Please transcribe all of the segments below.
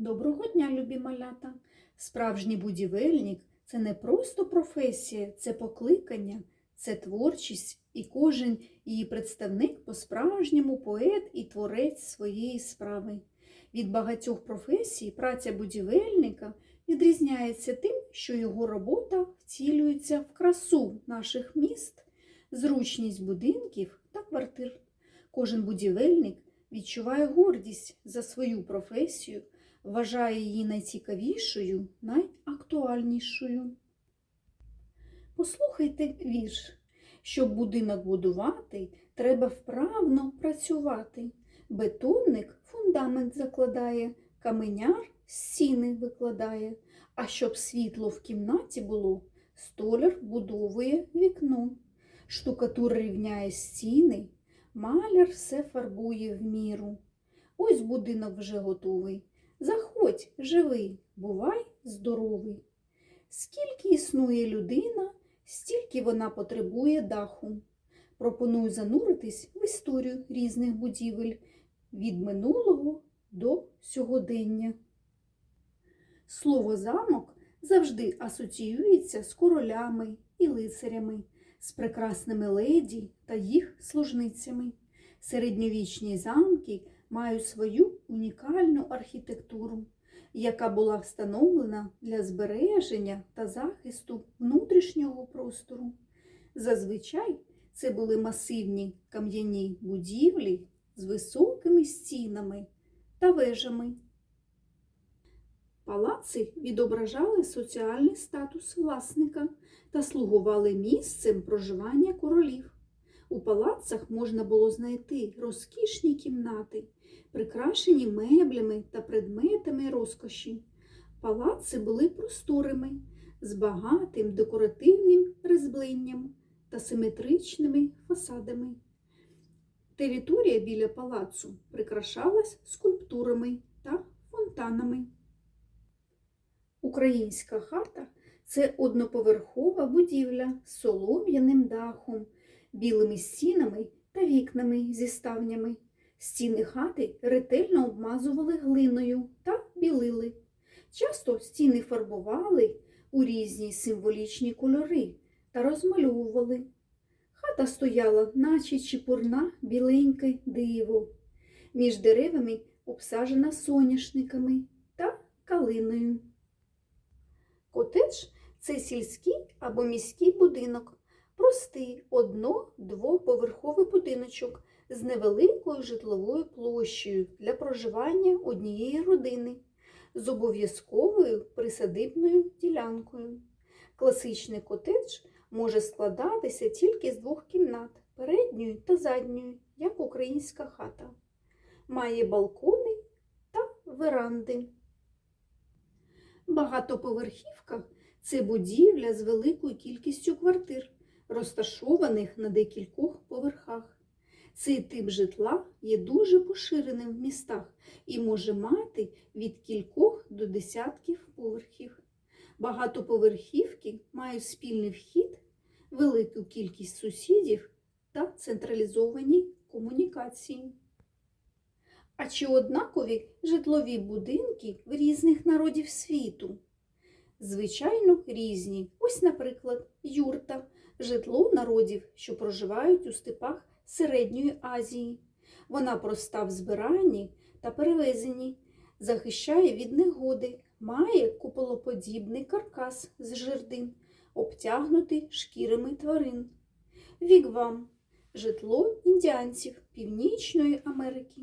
Доброго дня, любі малята! Справжній будівельник це не просто професія, це покликання, це творчість, і кожен її представник по-справжньому поет і творець своєї справи. Від багатьох професій праця будівельника відрізняється тим, що його робота втілюється в красу наших міст, зручність будинків та квартир. Кожен будівельник відчуває гордість за свою професію, вважає її найцікавішою, найактуальнішою. Послухайте вірш. Щоб будинок будувати, треба вправно працювати. Бетонник фундамент закладає, каменяр стіни викладає. А щоб світло в кімнаті було, столяр будовує вікно. Штукатур рівняє стіни, маляр все фарбує в міру. Ось будинок вже готовий. Заходь, живий, бувай здоровий. Скільки існує людина, стільки вона потребує даху. Пропоную зануритись в історію різних будівель від минулого до сьогодення. Слово замок завжди асоціюється з королями і лицарями, з прекрасними леді та їх служницями. Середньовічні замки мають свою унікальну архітектуру, яка була встановлена для збереження та захисту внутрішнього простору. Зазвичай це були масивні кам'яні будівлі з високими стінами та вежами. Палаци відображали соціальний статус власника та слугували місцем проживання королів. У палацах можна було знайти розкішні кімнати, прикрашені меблями та предметами розкоші. Палаци були просторими, з багатим декоративним різьбленням та симетричними фасадами. Територія біля палацу прикрашалась скульптурами та фонтанами. Українська хата це одноповерхова будівля з солом'яним дахом, білими стінами та вікнами зі ставнями. Стіни хати ретельно обмазували глиною та білили. Часто стіни фарбували у різні символічні кольори та розмальовували. Хата стояла, наче чепурна біленьке диво. Між деревами обсажена соняшниками та калиною. Котедж це сільський або міський будинок, простий одно-двоповерховий будиночок з невеликою житловою площею для проживання однієї родини з обов'язковою присадибною ділянкою. Класичний котедж може складатися тільки з двох кімнат передньої та задньої, як українська хата. Має балкони та веранди. Багатоповерхівка це будівля з великою кількістю квартир, розташованих на декількох поверхах. Цей тип житла є дуже поширеним в містах і може мати від кількох до десятків поверхів. Багатоповерхівки мають спільний вхід, велику кількість сусідів та централізовані комунікації. А чи однакові житлові будинки в різних народів світу? Звичайно, різні. Ось, наприклад, юрта житло народів, що проживають у степах Середньої Азії. Вона проста в збиранні та перевезенні, захищає від негоди, має куполоподібний каркас з жердин, обтягнутий шкірами тварин. Вігвам житло індіанців Північної Америки.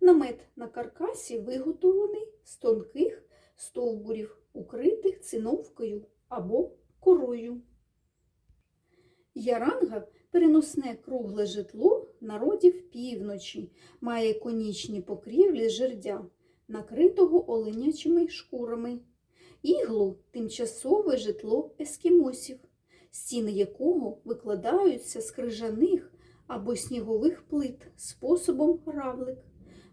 Намет на каркасі виготовлений з тонких стовбурів, укритих циновкою або корою. Яранга переносне кругле житло народів півночі, має конічні покрівлі жердя, накритого оленячими шкурами. Іглу тимчасове житло ескімосів, стіни якого викладаються з крижаних або снігових плит способом равлик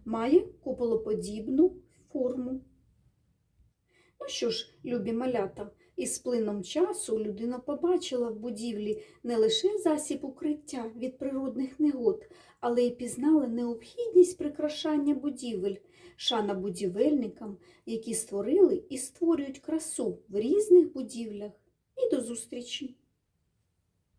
має куполоподібну форму. Ну що ж, любі малята, із плином часу людина побачила в будівлі не лише засіб укриття від природних негод, але й пізнала необхідність прикрашання будівель шана будівельникам, які створили і створюють красу в різних будівлях. І до зустрічі!